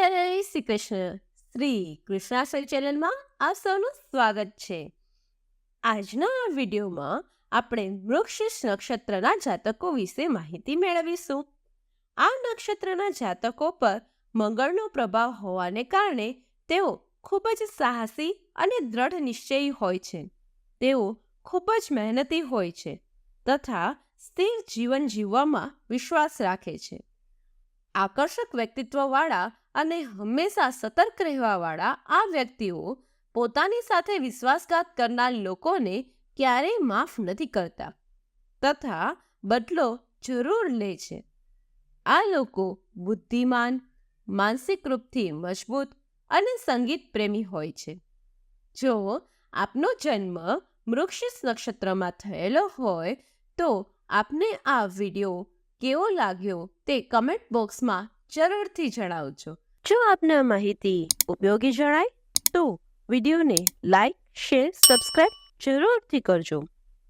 શ્રી કૃષ્ણ, શ્રી કૃષ્ણાસર ચેનલમાં આપ સૌનું સ્વાગત છે. આજના આ વિડીયોમાં આપણે વૃક્ષ નક્ષત્રના જાતકો વિશે માહિતી મેળવીશું. આ નક્ષત્રના જાતકો પર મંગળનો પ્રભાવ હોવાને કારણે તેઓ ખૂબ જ સાહસી અને દ્રઢ નિશ્ચયી હોય છે. તેઓ ખૂબ જ મહેનતી હોય છે તથા સ્થિર જીવન જીવવામાં વિશ્વાસ રાખે છે. આકર્ષક વ્યક્તિત્વવાળા અને હંમેશા સતર્ક રહેવાવાળા આ વ્યક્તિઓ પોતાની સાથે વિશ્વાસઘાત કરનાર લોકોને ક્યારેય માફ નથી કરતા તથા બદલો જરૂર લે છે. આ લોકો બુદ્ધિમાન, માનસિક રૂપથી મજબૂત અને સંગીત પ્રેમી હોય છે. જો આપનો જન્મ મૃક્ષિસ નક્ષત્રમાં થયેલો હોય તો આપને આ વીડિયો કેવો લાગ્યો તે કમેન્ટ બોક્સમાં જરૂરથી જણાવજો. જો આપને આ માહિતી ઉપયોગી જણાય, તો વિડીયોને લાઈક, શેર સબસ્ક્રાઈબ જરૂરથી કરજો.